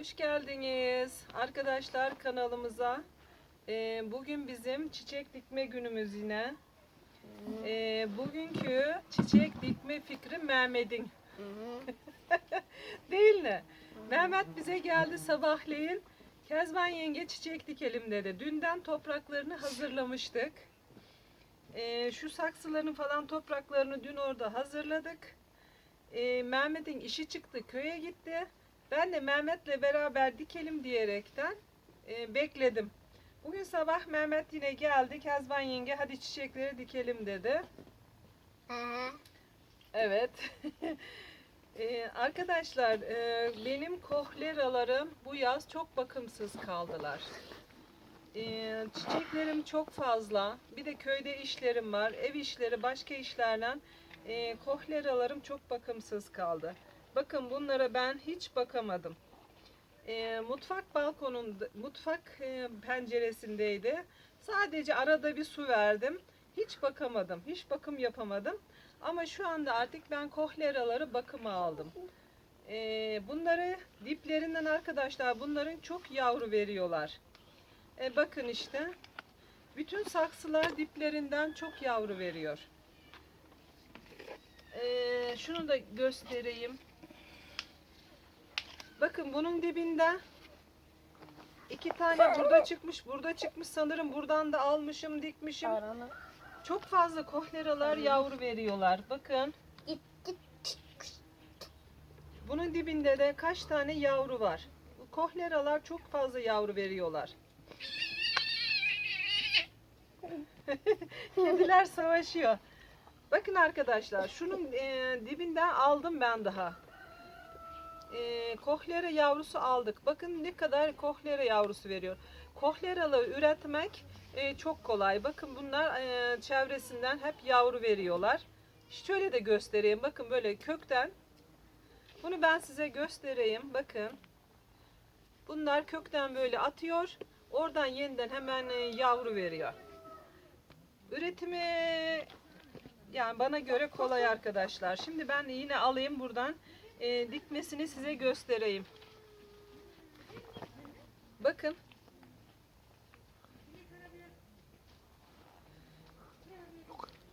Hoş geldiniz arkadaşlar kanalımıza. Ee, bugün bizim çiçek dikme günümüz yine. Ee, bugünkü çiçek dikme fikri Mehmet'in. Değil mi? Mehmet bize geldi sabahleyin. Kezban yenge çiçek dikelim dedi. Dünden topraklarını hazırlamıştık. Ee, şu saksıların falan topraklarını dün orada hazırladık. Ee, Mehmet'in işi çıktı köye gitti. Ben de Mehmet'le beraber dikelim diyerekten e, bekledim. Bugün sabah Mehmet yine geldi. Kezban yenge hadi çiçekleri dikelim dedi. Evet. Ee, arkadaşlar e, benim kohleralarım bu yaz çok bakımsız kaldılar. Ee, çiçeklerim çok fazla. Bir de köyde işlerim var. Ev işleri, başka işlerden e, kohleralarım çok bakımsız kaldı. Bakın bunlara ben hiç bakamadım. Ee, mutfak balkonunda, mutfak e, penceresindeydi. Sadece arada bir su verdim. Hiç bakamadım. Hiç bakım yapamadım. Ama şu anda artık ben kohleraları bakıma aldım. Ee, bunları diplerinden arkadaşlar bunların çok yavru veriyorlar. E, bakın işte. Bütün saksılar diplerinden çok yavru veriyor. Ee, şunu da göstereyim. Bakın bunun dibinde iki tane burada çıkmış, burada çıkmış sanırım. Buradan da almışım, dikmişim. Çok fazla kohleralar yavru veriyorlar. Bakın. Bunun dibinde de kaç tane yavru var. Bu kohleralar çok fazla yavru veriyorlar. Kediler savaşıyor. Bakın arkadaşlar şunun e, dibinden aldım ben daha. E, kohlera yavrusu aldık. Bakın ne kadar kohlera yavrusu veriyor. Kohleralı üretmek e, çok kolay. Bakın bunlar e, çevresinden hep yavru veriyorlar. Şöyle de göstereyim. Bakın böyle kökten bunu ben size göstereyim. Bakın. Bunlar kökten böyle atıyor. Oradan yeniden hemen e, yavru veriyor. Üretimi yani bana göre kolay arkadaşlar. Şimdi ben yine alayım buradan e, dikmesini size göstereyim. Bakın.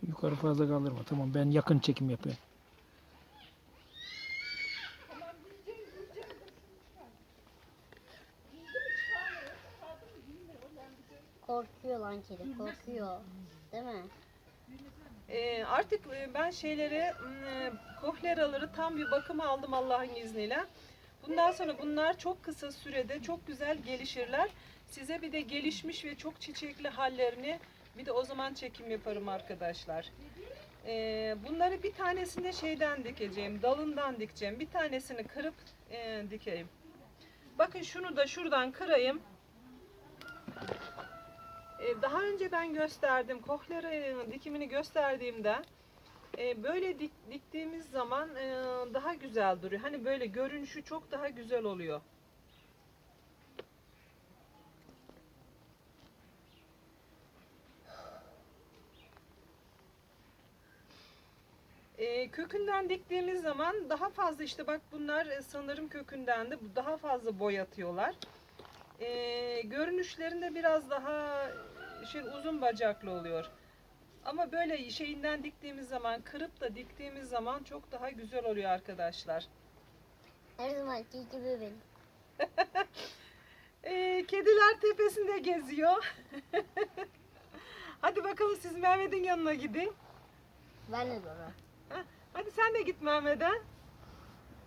Yukarı fazla kaldırma. Tamam ben yakın çekim yapıyorum. Korkuyor lan kedi korkuyor. Değil mi? E, artık e, ben şeyleri m, kohleraları tam bir bakıma aldım Allah'ın izniyle. Bundan sonra bunlar çok kısa sürede çok güzel gelişirler. Size bir de gelişmiş ve çok çiçekli hallerini bir de o zaman çekim yaparım arkadaşlar. Ee, bunları bir tanesini de şeyden dikeceğim, dalından dikeceğim. Bir tanesini kırıp e, dikeyim. Bakın şunu da şuradan kırayım. Ee, daha önce ben gösterdim, kohlera dikimini gösterdiğimde e, böyle dik, diktiğimiz zaman e, daha güzel duruyor. Hani böyle görünüşü çok daha güzel oluyor. E, kökünden diktiğimiz zaman daha fazla işte bak bunlar e, sanırım kökünden de daha fazla boyatıyorlar. E, görünüşlerinde biraz daha şey uzun bacaklı oluyor. Ama böyle şeyinden diktiğimiz zaman, kırıp da diktiğimiz zaman çok daha güzel oluyor arkadaşlar. Her zamanki gibi benim. Ee, kediler tepesinde geziyor. Hadi bakalım siz Mehmet'in yanına gidin. Ben de doğru. Hadi sen de git Mehmet'e.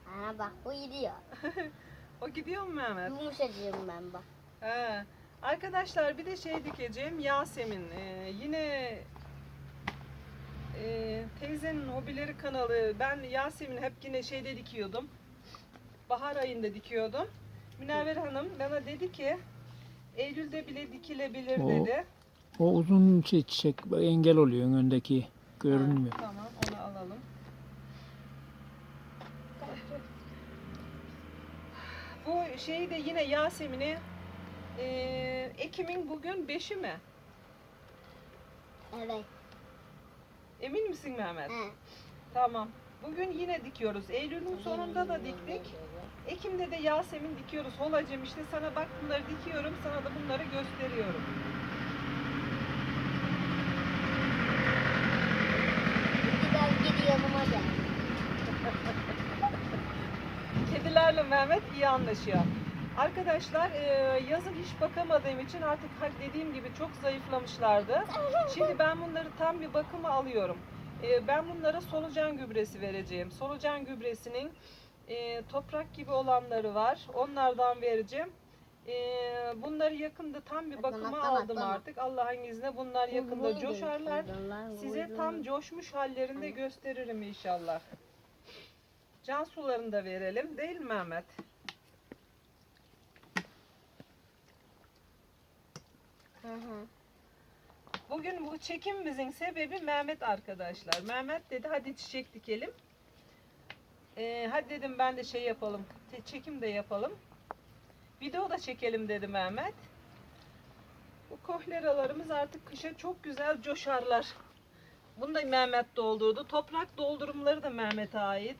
Ha bak bu gidiyor. O gidiyor mu Mehmet? Yumuşacığım ben bak. He. Arkadaşlar bir de şey dikeceğim. Yasemin. Ee, yine e, teyzenin hobileri kanalı. Ben Yasemin hep yine şeyde dikiyordum. Bahar ayında dikiyordum. Münevver Hanım bana dedi ki Eylül'de bile dikilebilir O- dedi. O uzun şey çiçek engel oluyor öndeki görünmüyor. Ha, tamam onu alalım. Bu şeyi de yine Yasemin'i e, Ekim'in bugün 5'i mi? Evet. Emin misin Mehmet? He. Tamam. Bugün yine dikiyoruz. Eylül'ün sonunda da diktik. Ekim Şimdi de Yasemin dikiyoruz. Holacım işte sana bak bunları dikiyorum. Sana da bunları gösteriyorum. Gel geri yanıma gel. Kedilerle Mehmet iyi anlaşıyor. Arkadaşlar e, yazın hiç bakamadığım için artık dediğim gibi çok zayıflamışlardı. Şimdi ben bunları tam bir bakıma alıyorum. E, ben bunlara solucan gübresi vereceğim. Solucan gübresinin e, toprak gibi olanları var. Onlardan vereceğim. Bunları yakında tam bir bakıma aldım artık. Allah'ın izniyle bunlar yakında coşarlar. Size tam coşmuş hallerinde gösteririm inşallah. Can sularını da verelim değil mi Mehmet? Hı hı. Bugün bu çekimimizin sebebi Mehmet arkadaşlar. Mehmet dedi hadi çiçek dikelim. Ee, hadi dedim ben de şey yapalım. Çekim de yapalım. Video da çekelim dedi Mehmet. Bu kohleralarımız artık kışa çok güzel coşarlar. Bunu da Mehmet doldurdu. Toprak doldurumları da Mehmet'e ait.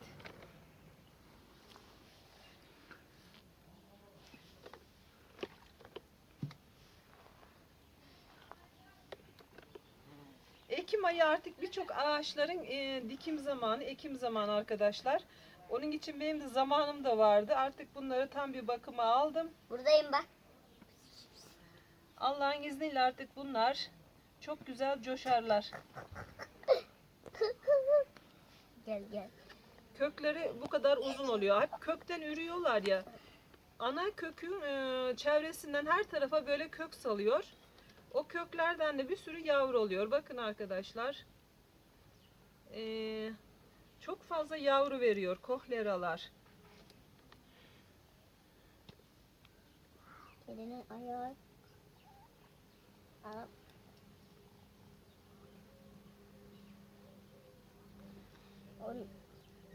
Ekim ayı artık birçok ağaçların e, dikim zamanı, ekim zamanı arkadaşlar. Onun için benim de zamanım da vardı. Artık bunları tam bir bakıma aldım. Buradayım bak. Allah'ın izniyle artık bunlar çok güzel coşarlar. Gel gel. Kökleri bu kadar uzun oluyor. Hep kökten ürüyorlar ya. Ana kökün e, çevresinden her tarafa böyle kök salıyor. O köklerden de bir sürü yavru oluyor. Bakın arkadaşlar. E, çok fazla yavru veriyor kohleralar. Kedinin ayağı.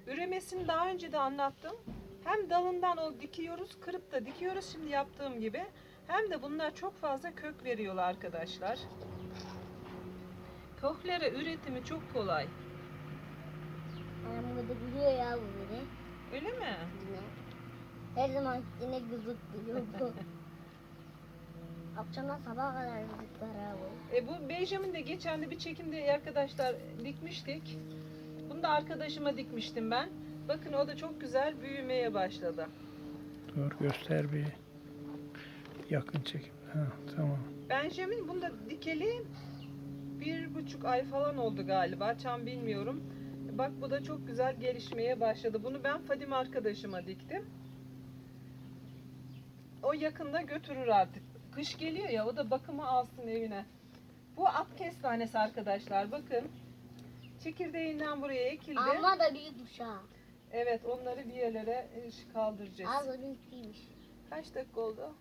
Üremesini daha önce de anlattım. Hem dalından o dikiyoruz, kırıp da dikiyoruz şimdi yaptığım gibi. Hem de bunlar çok fazla kök veriyorlar arkadaşlar. Kohlera üretimi çok kolay. Annem burada biliyor ya bu beni. Öyle mi? Yine. Her zaman yine gızıklıyor bu. Akşamdan sabaha kadar gızıklar ha bu. E bu Benjamin de geçen de bir çekimde arkadaşlar dikmiştik. Bunu da arkadaşıma dikmiştim ben. Bakın o da çok güzel büyümeye başladı. Dur göster bir yakın çekim. Ha, tamam. Benjamin bunu da dikeli bir buçuk ay falan oldu galiba. Tam bilmiyorum. Bak bu da çok güzel gelişmeye başladı. Bunu ben Fadim arkadaşıma diktim. O yakında götürür artık. Kış geliyor ya o da bakımı alsın evine. Bu at kestanesi arkadaşlar bakın. Çekirdeğinden buraya ekildi. Ama da büyükmüş ha. Evet onları bir yerlere e, kaldıracağız. Az da büyüklüymüş. Kaç dakika oldu?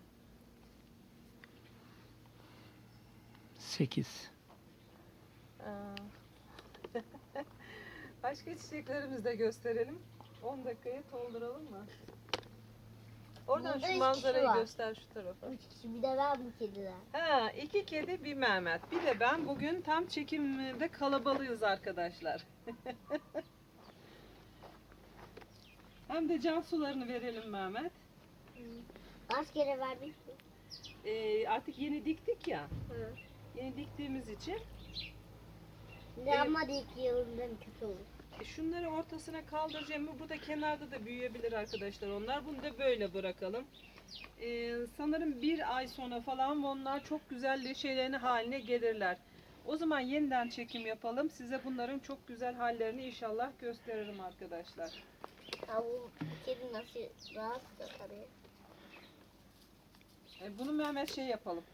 8. Aa. Başka çiçeklerimizi de gösterelim. 10 dakikayı dolduralım mı? Oradan Burada şu manzarayı kişi var. göster şu tarafa. Üç kişi bir de ben bu kediler. Ha, iki kedi bir Mehmet. Bir de ben bugün tam çekimde kalabalığız arkadaşlar. Hem de can sularını verelim Mehmet. Kaç kere verdik? Ee, artık yeni diktik ya. Hı. Yeni diktiğimiz için ama ben kötü olur. E, Şunları ortasına kaldıracağım. Bu da kenarda da büyüyebilir arkadaşlar onlar. Bunu da böyle bırakalım. Ee, sanırım bir ay sonra falan onlar çok güzel leşelerini haline gelirler. O zaman yeniden çekim yapalım. Size bunların çok güzel hallerini inşallah gösteririm arkadaşlar. Bu kedi nasıl rahat da tabii. E, bunu Mehmet şey yapalım.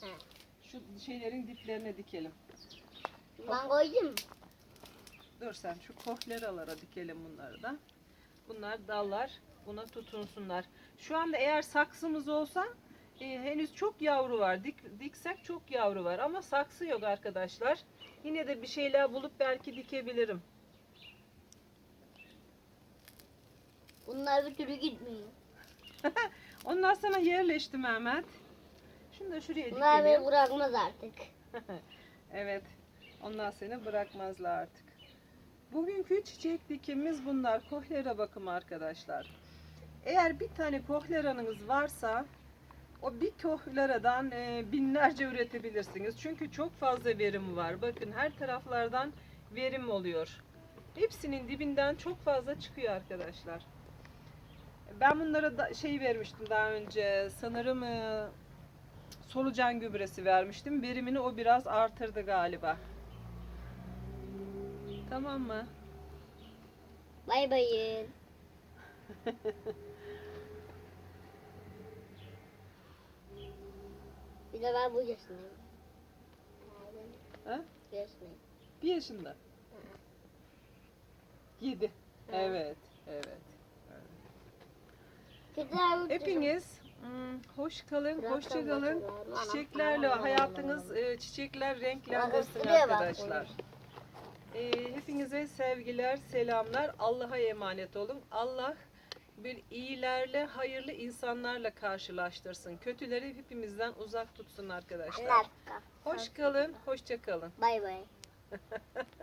He. Şu şeylerin diplerine dikelim. Ben koydum. Dur sen şu kohleralara dikelim bunları da. Bunlar dallar. Buna tutunsunlar. Şu anda eğer saksımız olsa e, henüz çok yavru var. Dik, diksek çok yavru var. Ama saksı yok arkadaşlar. Yine de bir şeyler bulup belki dikebilirim. Bunlar bir türlü gitmiyor. Onlar sana yerleşti Mehmet. Şunu da şuraya Bunlar dikelim. beni bırakmaz artık. evet. Onlar seni bırakmazlar artık. Bugünkü çiçek dikimimiz bunlar. Kohlera bakımı arkadaşlar. Eğer bir tane kohleranız varsa o bir kohleradan e, binlerce üretebilirsiniz. Çünkü çok fazla verim var. Bakın her taraflardan verim oluyor. Hepsinin dibinden çok fazla çıkıyor arkadaşlar. Ben bunlara da şey vermiştim daha önce. Sanırım e, solucan gübresi vermiştim. Verimini o biraz artırdı galiba. Tamam mı? Bay bayın. Bir de ben bu yaşındayım. Ha? Bu yaşındayım. Bir yaşında. Yedi. Evet, evet. Güzel. Hepiniz hmm, hoş kalın, hoşça kalın. Çiçeklerle hayatınız, e, çiçekler renklendirsin arkadaşlar. E, hepinize sevgiler, selamlar. Allah'a emanet olun. Allah bir iyilerle, hayırlı insanlarla karşılaştırsın. Kötüleri hepimizden uzak tutsun arkadaşlar. Hoş kalın, hoşça kalın. Bay bay.